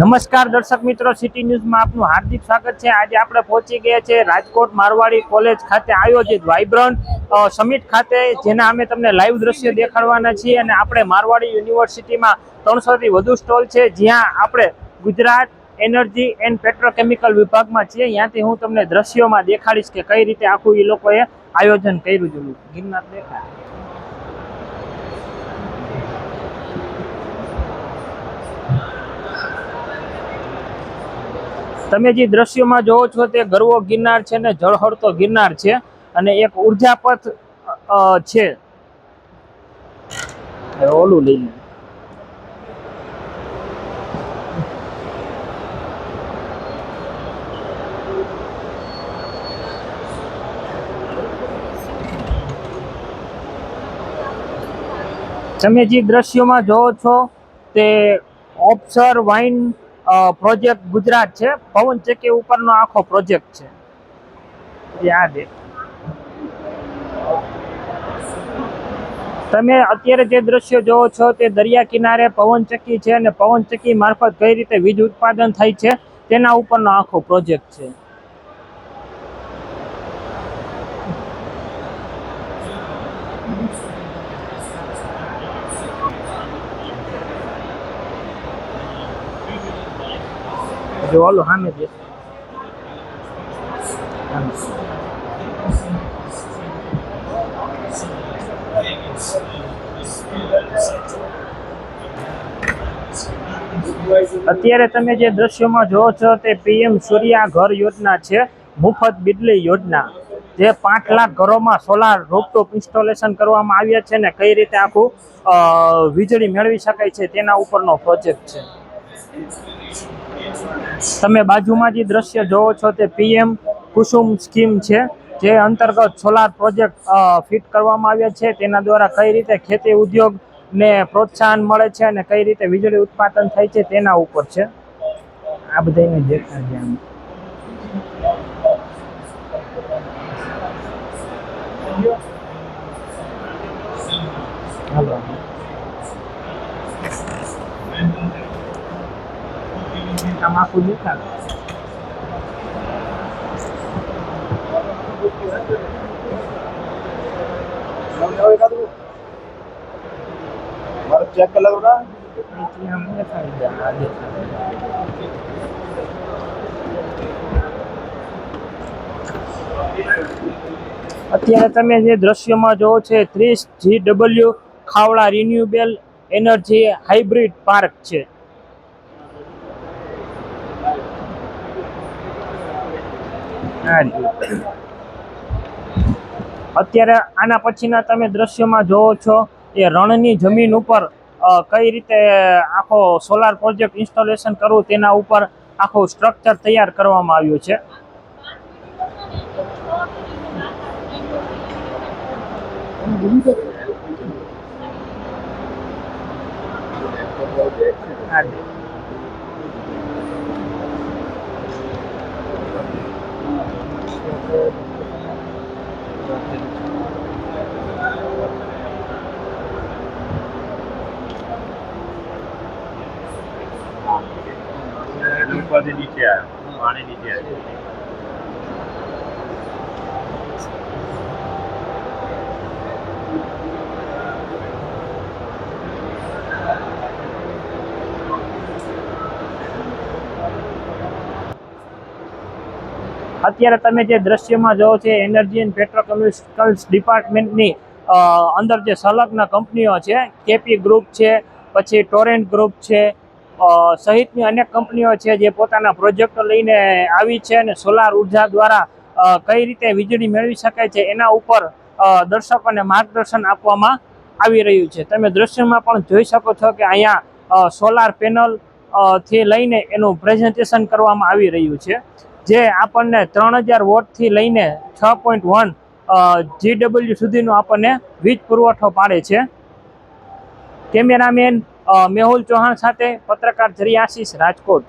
નમસ્કાર દર્શક મિત્રો સિટી ન્યૂઝમાં આપનું હાર્દિક સ્વાગત છે. આજે આપણે પહોંચી ગયા છે રાજકોટ મારવાડી કોલેજ ખાતે આયોજિત વાઇબ્રન્ટ સમિટ ખાતે, જેના અમે તમને લાઈવ દ્રશ્ય દેખાડવાના છીએ અને આપણે મારવાડી યુનિવર્સિટીમાં ત્રણસોથી વધુ સ્ટોલ છે. જ્યાં આપણે ગુજરાત એનર્જી એન્ડ પેટ્રોકેમિકલ વિભાગમાં છીએ. ત્યાંથી હું તમને દ્રશ્યોમાં દેખાડીશ કે કઈ રીતે આખું એ લોકોએ આયોજન કર્યું છે. ગિરનાર દેખાય. તમે જે દ્રશ્યોમાં જોવો છો તે ગરવો ગિરનાર છે ને જળહળતો ગિરનાર છે અને એક ઉર્જાપથ છે. ઓલું લઈને તમે જે દ્રશ્યોમાં જોવો છો તે ઓપ્સર વાઇન પ્રોજેક્ટ ગુજરાત છે. પવન ચક્કી ઉપરનો આખો પ્રોજેક્ટ છે. યાદ દે તમે અત્યારે જે દ્રશ્યો જોવો છો તે દરિયા કિનારે પવન ચક્કી છે અને પવન ચક્કી મારફત કઈ રીતે વીજ ઉત્પાદન થાય છે તેના ઉપરનો આખો પ્રોજેક્ટ છે. જો ઓલું સામે દે અત્યારે તમે જે દ્રશ્યોમાં જોવો છો તે પીએમ સૂર્યા ઘર યોજના છે, મુફત બિજલી યોજના. જે પાંચ લાખ ઘરોમાં સોલાર રૂપટોપ ઇન્સ્ટોલેશન કરવામાં આવ્યા છે ને કઈ રીતે આખું વીજળી મેળવી શકાય છે તેના ઉપરનો પ્રોજેક્ટ છે. તમે બાજુમાં જે દ્રશ્ય જોવો છો તે પીએમ કુસુમ સ્કીમ છે, જે અંતર્ગત સોલાર પ્રોજેક્ટ ફિટ કરવામાં આવ્યા છે. તેના દ્વારા કઈ રીતે ખેતી ઉદ્યોગ ને પ્રોત્સાહન મળે છે અને કઈ રીતે વીજળી ઉત્પાદન થાય છે તેના ઉપર છે. આ બધાને આમ. હાલો. અત્યારે તમે જે દ્રશ્યમાં જોવો છે ત્રીસ G W Khavda renewable energy hybrid park છે આ રીતે. અત્યારે આના પછીના તમે દ્રશ્યમાં જોવો છો એ રણની જમીન ઉપર કઈ રીતે આખો સોલાર પ્રોજેક્ટ ઇન્સ્ટોલેશન કરવું તેના ઉપર આખું સ્ટ્રક્ચર તૈયાર કરવામાં આવ્યું છે. આ રીતે. ઉપરથી નીચે આવ્યો પાણી નીચે અત્યારે તમે જે દ્રશ્યમાં જોવો છો એનર્જી એન્ડ પેટ્રોકેમિકલ્સ ડિપાર્ટમેન્ટની અંદર જે સંલગ્ન કંપનીઓ છે, કેપી ગ્રુપ છે, પછી ટોરેન્ટ ગ્રુપ છે સહિતની અનેક કંપનીઓ છે જે પોતાના પ્રોજેક્ટો લઈને આવી છે અને સોલાર ઊર્જા દ્વારા કઈ રીતે વીજળી મેળવી શકાય છે, એના ઉપર દર્શકોને માર્ગદર્શન આપવામાં આવી રહ્યું છે. તમે દ્રશ્યમાં પણ જોઈ શકો છો કે અહીંયા સોલાર પેનલથી લઈને એનું પ્રેઝન્ટેશન કરવામાં આવી રહ્યું છે. જે આપણને ત્રણ હજાર વોટથી લઈને છ પોઈન્ટ વન જીડબલ્યુ સુધીનો આપણને વીજ પુરવઠો પાડે છે. કેમેરામેન મેહુલ ચૌહાણ સાથે પત્રકાર જરી આશીષ રાજકોટ.